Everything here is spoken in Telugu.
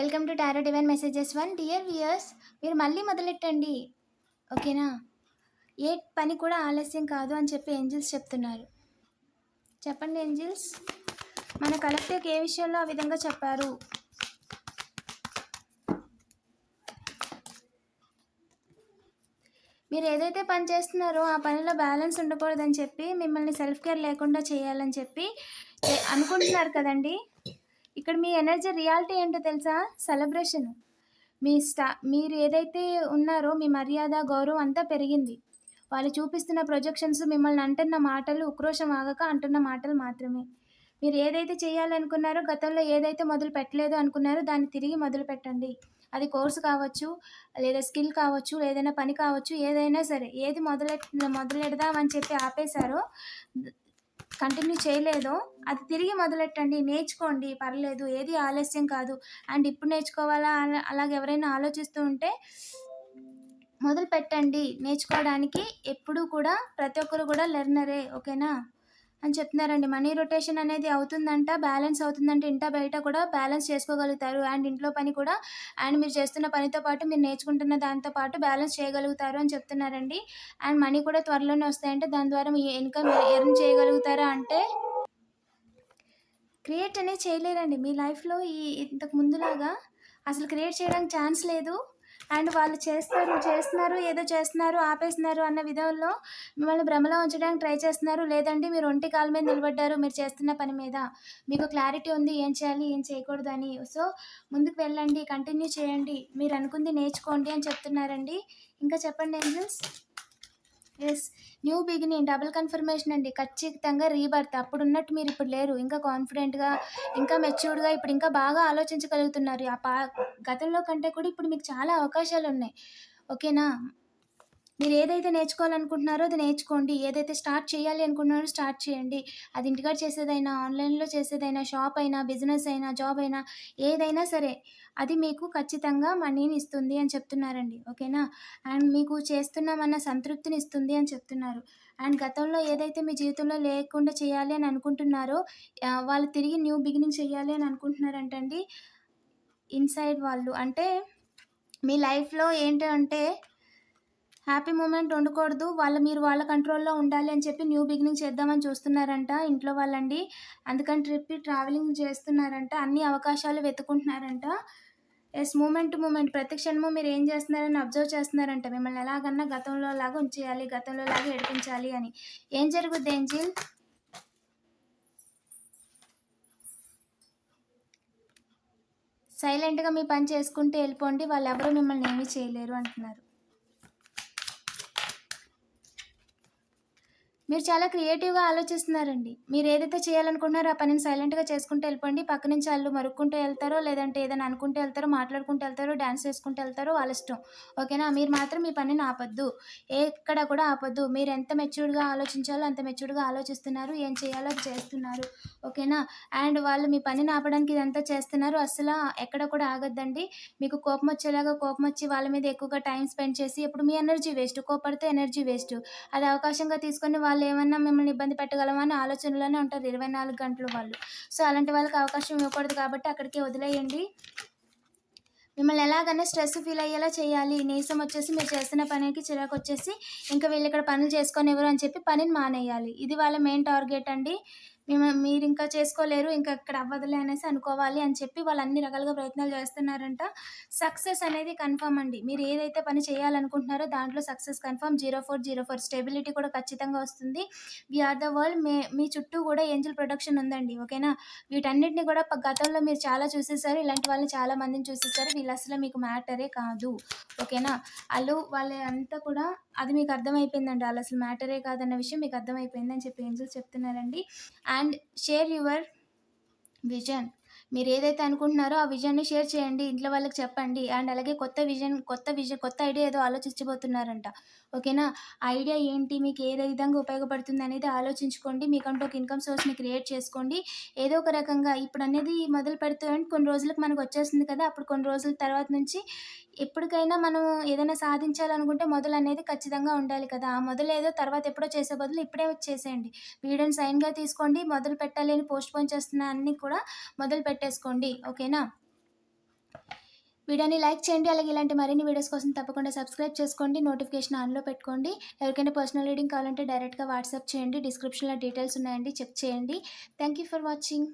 Welcome to tarot divine messages one dear viewers మీరు మళ్ళీ మొదలెట్టండి. ఓకేనా? ఏ పని కూడా ఆలస్యం కాదు అని చెప్పి ఏంజిల్స్ చెప్తున్నారు. చెప్పండి ఏంజిల్స్ మన కలెక్టివ్కి ఏ విషయంలో ఆ విధంగా చెప్పారు? మీరు ఏదైతే పని చేస్తున్నారో ఆ పనిలో బ్యాలెన్స్ ఉండకూడదని చెప్పి మిమ్మల్ని సెల్ఫ్ కేర్ లేకుండా చేయాలని చెప్పి అనుకుంటున్నారు కదండీ? ఇక్కడ మీ ఎనర్జీ రియాలిటీ ఏంటో తెలుసా? సెలబ్రేషన్. మీ స్టా మీరు ఏదైతే ఉన్నారో మీ మర్యాద గౌరవం అంతా పెరిగింది. వాళ్ళు చూపిస్తున్న ప్రొజెక్షన్స్ మిమ్మల్ని అంటున్న మాటలు ఉక్రోషం ఆగక అంటున్న మాటలు మాత్రమే. మీరు ఏదైతే చేయాలనుకున్నారో గతంలో ఏదైతే మొదలు పెట్టలేదు అనుకున్నారో దాన్ని తిరిగి మొదలు పెట్టండి. అది కోర్సు కావచ్చు లేదా స్కిల్ కావచ్చు ఏదైనా పని కావచ్చు ఏదైనా సరే ఏది మొదలెట్ మొదలెడదామని చెప్పి ఆపేశారో కంటిన్యూ చేయలేదో అది తిరిగి మొదలెట్టండి నేర్చుకోండి పర్లేదు ఏది ఆలస్యం కాదు. అండ్ ఇప్పుడు నేర్చుకోవాలా అలాగే అలాగ ఎవరైనా ఆలోచిస్తూ ఉంటే మొదలు పెట్టండి నేర్చుకోవడానికి ఎప్పుడూ కూడా ప్రతి ఒక్కరు కూడా లెర్నరే ఓకేనా? అని చెప్తున్నారండి. మనీ రొటేషన్ అనేది అవుతుందంట బ్యాలెన్స్ అవుతుందంటే ఇంట బయట కూడా బ్యాలెన్స్ చేసుకోగలుగుతారు. అండ్ ఇంట్లో పని కూడా అండ్ మీరు చేస్తున్న పనితో పాటు మీరు నేర్చుకుంటున్న దాంతో పాటు బ్యాలెన్స్ చేయగలుగుతారు అని చెప్తున్నారండి. అండ్ మనీ కూడా త్వరలోనే వస్తాయంటే. దాని ద్వారా మీ ఇన్కమ్ ఎర్న్ చేయగలుగుతారా అంటే క్రియేట్ అనేది చేయలేరండి. మీ లైఫ్లో ఈ ఇంతకు ముందులాగా అసలు క్రియేట్ చేయడానికి ఛాన్స్ లేదు. అండ్ వాళ్ళు చేస్తారు చేస్తున్నారు ఏదో చేస్తున్నారు ఆపేస్తున్నారు అన్న విధంలో మిమ్మల్ని భ్రమలో ఉంచడానికి ట్రై చేస్తున్నారు. లేదంటే మీరు ఒంటి కాల మీద నిలబడ్డారు మీరు చేస్తున్న పని మీద. మీకు క్లారిటీ ఉంది ఏం చేయాలి ఏం చేయకూడదు అని సో ముందుకు వెళ్ళండి కంటిన్యూ చేయండి. మీరు అనుకుంది నేర్చుకోండి అని చెప్తున్నారండి. ఇంకా చెప్పండి angels? Yes new beginning double confirmation అండి. ఖచ్చితంగా రీబర్త్ అప్పుడు ఉన్నట్టు మీరు ఇప్పుడు లేరు. ఇంకా కాన్ఫిడెంట్గా ఇంకా మెచ్యూర్డ్గా ఇప్పుడు ఇంకా బాగా ఆలోచించగలుగుతున్నారు. ఆ పా గతంలో కంటే కూడా ఇప్పుడు మీకు చాలా అవకాశాలు ఉన్నాయి. ఓకేనా మీరు ఏదైతే నేర్చుకోవాలనుకుంటున్నారో అది నేర్చుకోండి. ఏదైతే స్టార్ట్ చేయాలి అనుకుంటున్నారో స్టార్ట్ చేయండి. అది ఇంటికాడ చేసేదైనా ఆన్లైన్లో చేసేదైనా షాప్ అయినా బిజినెస్ అయినా జాబ్ అయినా ఏదైనా సరే అది మీకు ఖచ్చితంగా మనీని ఇస్తుంది అని చెప్తున్నారండి. ఓకేనా? అండ్ మీకు చేస్తున్నామన్న సంతృప్తిని ఇస్తుంది అని చెప్తున్నారు. అండ్ గతంలో ఏదైతే మీ జీవితంలో లేకుండా చేయాలి అని అనుకుంటున్నారో వాళ్ళు తిరిగి న్యూ బిగినింగ్ చేయాలి అని అనుకుంటున్నారంటండి ఇన్సైడ్ వాళ్ళు. అంటే మీ లైఫ్లో ఏంటంటే హ్యాపీ మూమెంట్ ఉండకూడదు. వాళ్ళ మీరు వాళ్ళ కంట్రోల్లో ఉండాలి అని చెప్పి న్యూ బిగినింగ్ చేద్దామని చూస్తున్నారంట ఇంట్లో వాళ్ళండి. అందుకని ట్రిప్ ట్రావెలింగ్ చేస్తున్నారంట. అన్ని అవకాశాలు వెతుకుంటున్నారంట ఎస్ మూమెంట్ మూమెంట్. ప్రతి క్షణము మీరు ఏం చేస్తున్నారని అబ్జర్వ్ చేస్తున్నారంట. మిమ్మల్ని ఎలాగన్నా గతంలో లాగా ఉంచేయాలి గతంలో లాగా ఏడిపించాలి అని. ఏం జరుగుద్ది ఏంజిల్? సైలెంట్గా మీ పని చేసుకుంటూ వెళ్ళిపోండి. వాళ్ళు ఎవరు మిమ్మల్ని ఏమీ చేయలేరు అంటున్నారు. మీరు చాలా క్రియేటివ్గా ఆలోచిస్తున్నారండి. మీరు ఏదైతే చేయాలనుకుంటున్నారో ఆ పనిని సైలెంట్గా చేసుకుంటూ వెళ్ళిపోండి. పక్క నుంచి వాళ్ళు మరుక్కుంటూ వెళ్తారో లేదంటే ఏదైనా అనుకుంటూ వెళ్తారో మాట్లాడుకుంటూ వెళ్తారో డ్యాన్స్ చేసుకుంటూ వెళ్తారో వాళ్ళ ఇష్టం. ఓకేనా? మీరు మాత్రం మీ పనిని ఆపొద్దు. ఎక్కడ కూడా ఆపొద్దు. మీరు ఎంత మెచ్యూర్డ్గా ఆలోచించాలో అంత మెచ్యూర్డ్గా ఆలోచిస్తున్నారు. ఏం చేయాలో చేస్తున్నారు. ఓకేనా? అండ్ వాళ్ళు మీ పనిని ఆపడానికి ఇదంతా చేస్తున్నారు. అసలు ఎక్కడ కూడా ఆగద్దండి. మీకు కోపం వచ్చేలాగా కోపం వచ్చి వాళ్ళ మీద ఎక్కువగా టైం స్పెండ్ చేసి ఇప్పుడు మీ ఎనర్జీ వేస్ట్. కోపడితే ఎనర్జీ వేస్ట్. అది అవకాశంగా తీసుకొని వాళ్ళు ఏమన్నా మిమ్మల్ని ఇబ్బంది పెట్టగలమా అని ఆలోచనలోనే ఉంటారు ఇరవై నాలుగు గంటలు వాళ్ళు. సో అలాంటి వాళ్ళకి అవకాశం ఇవ్వకూడదు కాబట్టి అక్కడికి వదిలేయండి. మిమ్మల్ని ఎలాగైనా స్ట్రెస్ ఫీల్ అయ్యేలా చేయాలి. నీసం వచ్చేసి మీరు చేస్తున్న పనికి చిరాకు వచ్చేసి ఇంకా వీళ్ళు ఇక్కడ పనులు చేసుకొని ఎవరు అని చెప్పి పనిని మానేయాలి. ఇది వాళ్ళ మెయిన్ టార్గెట్ అండి. మేము మీరు ఇంకా చేసుకోలేరు ఇంకా ఇక్కడ అవ్వదులే అనేసి అనుకోవాలి అని చెప్పి వాళ్ళు అన్ని రకాలుగా ప్రయత్నాలు చేస్తున్నారంట. సక్సెస్ అనేది కన్ఫర్మ్ అండి. మీరు ఏదైతే పని చేయాలనుకుంటున్నారో దాంట్లో success confirm. Zero four zero four stability కూడా ఖచ్చితంగా వస్తుంది. వీఆర్ ద వరల్డ్ మే మీ చుట్టూ కూడా ఏంజల్ ప్రొడక్షన్ ఉందండి ఓకేనా? వీటన్నిటిని కూడా గతంలో మీరు చాలా చూసేసారు ఇలాంటి వాళ్ళని చాలా మందిని చూసేసారు. వీళ్ళు అసలు మీకు మ్యాటరే కాదు ఓకేనా? వాళ్ళు వాళ్ళ అంతా కూడా అది మీకు అర్థమైపోయిందండి. వాళ్ళు అసలు మ్యాటరే కాదన్న విషయం మీకు అర్థమైపోయింది అని చెప్పి ఏంజల్స్ చెప్తున్నారండి. అండ్ షేర్ యువర్ విజన్ మీరు ఏదైతే అనుకుంటున్నారో ఆ విజన్ని షేర్ చేయండి. ఇంట్లో వాళ్ళకి చెప్పండి. అండ్ అలాగే కొత్త విజన్ కొత్త విజన్ కొత్త ఐడియా ఏదో ఆలోచించబోతున్నారంట. ఓకేనా? ఐడియా ఏంటి? మీకు ఏ విధంగా ఉపయోగపడుతుంది అనేది ఆలోచించుకోండి. మీకంటూ ఒక ఇన్కమ్ సోర్స్ని క్రియేట్ చేసుకోండి. ఏదో ఒక రకంగా ఇప్పుడు అనేది మొదలు పెడితే కొన్ని రోజులకు మనకు వచ్చేస్తుంది కదా. అప్పుడు కొన్ని రోజుల తర్వాత నుంచి ఎప్పటికైనా మనం ఏదైనా సాధించాలనుకుంటే మొదలు అనేది ఖచ్చితంగా ఉండాలి కదా. ఆ మొదలు ఏదో తర్వాత ఎప్పుడో చేసే బదులు ఇప్పుడే చేసేయండి వీడియోని సైన్గా తీసుకోండి. మొదలు పెట్టాలి అని పోస్ట్ పోన్ చేస్తున్న అన్ని కూడా మొదలు పెట్టి పెట్టేసుకోండి ఓకేనా? వీడియోని లైక్ చేయండి అలాగే ఇలాంటి మరిన్ని వీడియోస్ కోసం తప్పకుండా సబ్స్క్రైబ్ చేసుకోండి నోటిఫికేషన్ ఆన్లో పెట్టుకోండి. ఎవరికైనా పర్సనల్ రీడింగ్ కావాలంటే డైరెక్ట్గా వాట్సాప్ చేయండి డిస్క్రిప్షన్లో డీటెయిల్స్ ఉన్నాయండి చెక్ చేయండి. Thank you for watching.